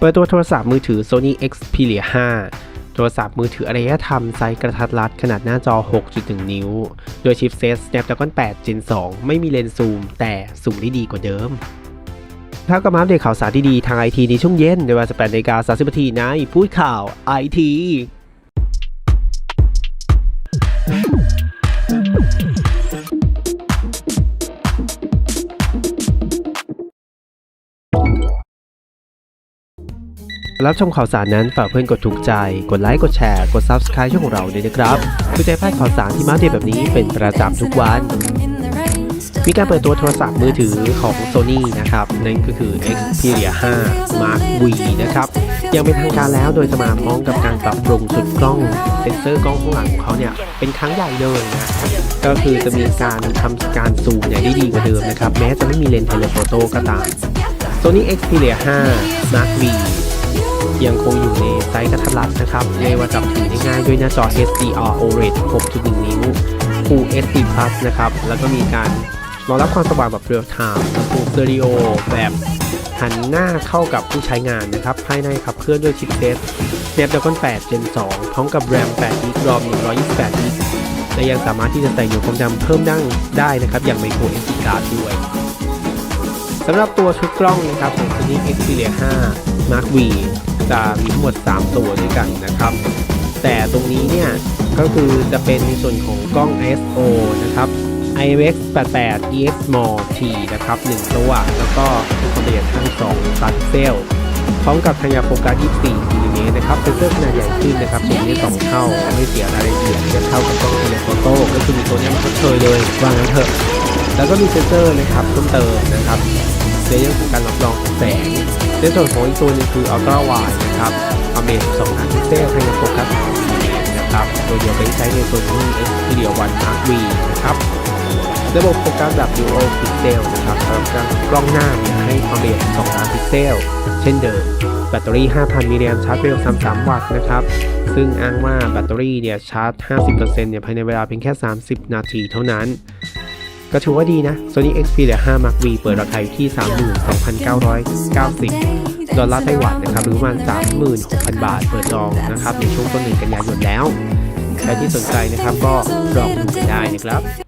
เปิดตัวโทรศัพท์มือถือ Sony Xperia 5 โทรศัพท์มือถืออารยธรรมไซส์กระทัดรัดขนาดหน้าจอ 6.1 นิ้ว โดยชิปเซต Snapdragon 8 Gen 2 ไม่มีเลนส์ซูม แต่ซูมได้ดีกว่าเดิมถ้าก็มาอัปเดตข่าวสารดีๆทางไอทีในช่วงเย็นในเวลา18นาฬิกา30นาทีในพูดข่าวไอที รับชมข่าวสารนั้นฝากเพื่อนกดถูกใจ กดไลค์กดแชร์กด Subscribe ช่องของเราด้วยนะครับเพื่อจะได้พลาดข่าวสารที่มาเดตแบบนี้เป็นประจำทุกวัน มีการเปิดตัวโทรศัพท์มือถือของ Sony นะครับ นั่นก็คือ Xperia 5 Mark V นะครับยังเป็นทางการแล้วโดยจะมาพร้อมกับการปรับปรุงชุดกล้องเซ็นเซอร์กล้องข้างหลังของเขาเนี่ยเป็นครั้งใหญ่เลยนะก็คือจะมีการทำการซูมเนี่ยได้ดีกว่าเดิมนะครับ แม้จะไม่มีเลนส์เทเลโฟโต้ก็ตาม Sony Xperia 5 Mark V ยังคงอยู่ในไซส์กระทัดรัดนะครับเรียกว่าจับถือได้ง่ายด้วยหน้าจอ HDR OLED 6.1 นิ้ว Full HD Plus นะครับ แล้วก็มีการรองรับความสว่างแบบเรียลไทม์ลำโพงสเตอริโอแบบหันหน้าเข้ากับผู้ใช้งานนะครับ ภายในขับเคลื่อนด้วยชิปเซ็ต Snapdragon 8 Gen 2 พร้อมกับ RAM 8 GB ROM 128 GB และยังสามารถที่จะใส่หน่วยความจำเพิ่มได้งได้นะครับ อย่าง micro SD card ด้วยสำหรับตัวชุดกล้องนะครับของ Sony Xperia 5 Mark V จะมีทั้งหมด 3 ตัวด้วยกันนะครับ แต่ตรงนี้เนี่ยก็คือจะเป็นในส่วนของกล้อง ISO นะครับ IMX 88 EX Small T นะครับ 1 ตัว แล้วก็ความละเอียด52ซันเซลพร้อมกับขนาดโฟกัส 24มิลลิเมตรนะครับเป็นเซอร์ขนาดใหญ่ขึ้นนะครับสูงได้2เท่าไม่เสียรายละเอียดจะเท่ากับกล้องเทเลโฟโต้ก็คือมีตัวนี้มาเชยเลยว่างั้นเถอะ แล้วก็มีเซนเซอร์นะครับเพิ่มเติมนะครับในเรื่องของการรับรองแสง ในส่วนของอีกตัวนึงคือ Ultra Wide นะครับความเร็ว12ล้านพิกเซลให้กับโฟกัสนะครับโดยเดียวไปใช้ในตัวนี้ Xperia One Mark V นะครับระบบโฟกัสแบบ Dual Pixel นะครับสำหรับการกล้องหน้าเนี่ยให้ความเร็ว12ล้านพิกเซล เช่นเดิม แบตเตอรี่ 5,000มิลลิแอมป์ชาร์จเร็ว33 วัตต์นะครับ ซึ่งอ้างว่าแบตเตอรี่เนี่ยชาร์จ 50%เนี่ยภายในเวลาเพียงแค่ 30 นาทีเท่านั้น ก็ถือว่าดีนะ Sony Xperia 5 Mark V เปิดราคาอยู่ที่ 32,990 ดอลลาร์ไต้หวันนะครับ หรือประมาณ 36,000 บาท เปิดจองนะครับ ในช่วงต้นเดือนกันยายนแล้ว ใครที่สนใจนะครับก็ลองดูกันได้นะครับ